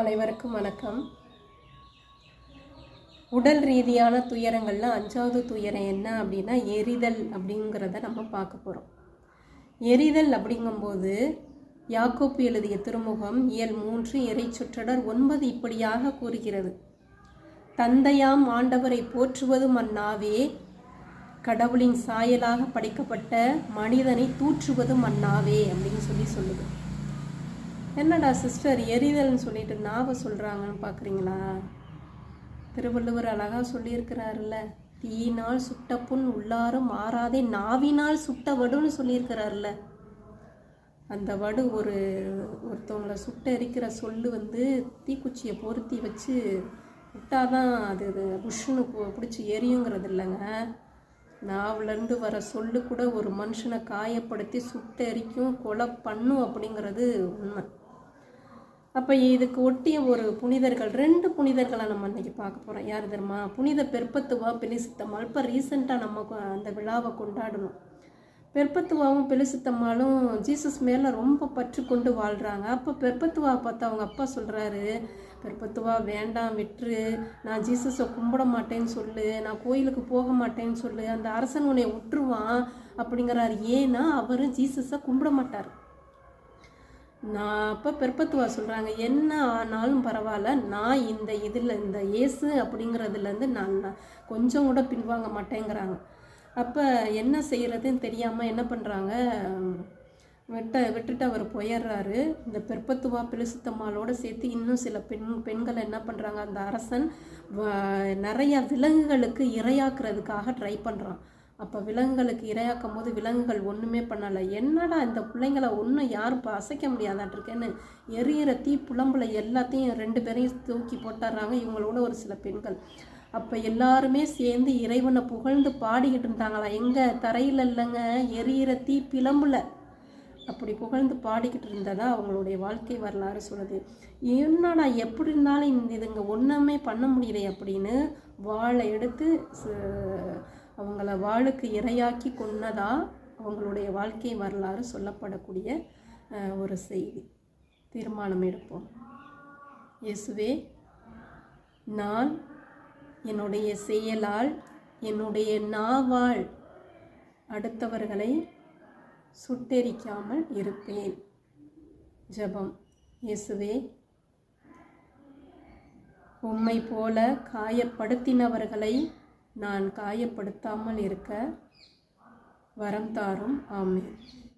அனைவருக்கும் வணக்கம். உடல் ரீதியான துயரங்களில் அஞ்சாவது துயரம் என்ன அப்படின்னா எரிதல் அப்படிங்கிறத நம்ம பார்க்க போகிறோம் எரிதல் அப்படிங்கும்போது யாக்கோப்பு எழுதிய திருமுகம் இயல் மூன்று இறை சுற்றடர் ஒன்பது இப்படியாக கூறுகிறது. தந்தையாம் ஆண்டவரை போற்றுவதும் அந்நாவே கடவுளின் சாயலாக படைக்கப்பட்ட மனிதனை தூற்றுவதும் அந்நாவே அப்படின்னு சொல்லி சொல்லுது. என்னடா சிஸ்டர் எரிதல்னு சொல்லிட்டு நாவை சொல்கிறாங்கன்னு பார்க்குறீங்களா திருவள்ளுவர் அழகாக சொல்லியிருக்கிறாருல்ல தீயினால் சுட்ட புண் உள்ளாரும் மாறாதே நாவினால் சுட்ட வடுன்னு சொல்லியிருக்கிறாருல்ல. அந்த வடு ஒரு ஒருத்தவங்களை சுட்ட எரிக்கிற சொல்லு வந்து தீக்குச்சியை பொருத்தி வச்சு விட்டாதான் அது அது புஷ்ஷுன்னு பிடிச்சி எரியுங்கிறது இல்லைங்க. நாவிலேருந்து வர சொல்லு கூட ஒரு மனுஷனை காயப்படுத்தி சுட்டெரிக்கும் கொலை பண்ணும் அப்படிங்கிறது உண்மை. அப்போ இதுக்கு ஒட்டிய ஒரு புனிதர்கள் ரெண்டு புனிதர்களை நம்ம இன்றைக்கி பார்க்க போகிறோம் யார் தெரியுமா? புனித பெருப்பத்துவா பிலிசித்தம் இப்போ ரீசெண்டாக நம்ம கொ- அந்த விழாவை கொண்டாடணும். பெர்பத்துவாவும் பெலிசுத்தம்மாலும் ஜீசஸ் மேலே ரொம்ப பற்று கொண்டு வாழ்கிறாங்க அப்போ பெருப்பத்துவா பார்த்து அவங்க அப்பா சொல்கிறாரு பெர்பத்துவா வேண்டாம் விட்டுரு. நான் ஜீசஸை கும்பிட மாட்டேன்னு சொல்லு. நான் கோயிலுக்கு போக மாட்டேன்னு சொல்லு. அந்த அரசன் உன்னை விட்டுருவான் அப்படிங்கிறாரு. ஏன்னா அவர் ஜீசஸை கும்பிட மாட்டார். நான் அப்போ பெர்பத்துவா சொல்கிறாங்க என்ன ஆனாலும் பரவாயில்ல. நான் இந்த இதில் இந்த இயேசு அப்படிங்கிறதுலேருந்து நான் கொஞ்சம் கூட பின்வாங்க மாட்டேங்கிறாங்க. அப்போ என்ன செய்கிறதுன்னு தெரியாமல் என்ன பண்ணுறாங்க விட்ட விட்டுட்டு அவர் போயிடுறாரு. இந்த பெருப்பத்துவா பிலிசுத்தம்மாளோடு சேர்த்து இன்னும் சில பெண் பெண்கள் என்ன பண்ணுறாங்க அந்த அரசன் நிறைய விலங்குகளுக்கு இரையாக்குறதுக்காக ட்ரை பண்ணுறான் அப்போ விலங்குகளுக்கு இரையாக்கும் போது விலங்குகள் ஒன்றுமே பண்ணலை. என்னடா இந்த பிள்ளைங்கள ஒன்றும் யாரும் இப்போ அசைக்க முடியாதாட்டிருக்கேன்னு எரியிற தீ புலம்புல எல்லாத்தையும் ரெண்டு பேரையும் தூக்கி போட்டுறாங்க இவங்களோட ஒரு சில பெண்கள். அப்போ எல்லாருமே சேர்ந்து இறைவனை புகழ்ந்து பாடிக்கிட்டு இருந்தாங்களா? எங்கே தரையில் இல்லைங்க எரியிற தீ பிளம்புல. அப்படி புகழ்ந்து பாடிக்கிட்டு இருந்ததா அவங்களுடைய வாழ்க்கை வரலாறு சொல்லுது. என்னடா எப்படி இருந்தாலும் இந்த இதுங்க ஒன்றுமே பண்ண முடியலை அப்படின்னு வாளை எடுத்து ச- அவங்கள வாளுக்கு இரையாக்கி கொன்னதா அவங்களுடைய வாழ்க்கை வரலாறு சொல்லப்படக்கூடிய ஒரு செய்தி. தீர்மானம் எடுப்போம். இயேசுவே நான் என்னுடைய செயலால் என்னுடைய நாவால் அடுத்தவர்களை சுட்டெரிக்காமல் இருப்பேன். ஜெபம். இயேசுவே உம்மை போல காயப்படுத்தினவர்களை நான் காயப்படுத்தாமல் இருக்க வரம் தாரும். ஆமே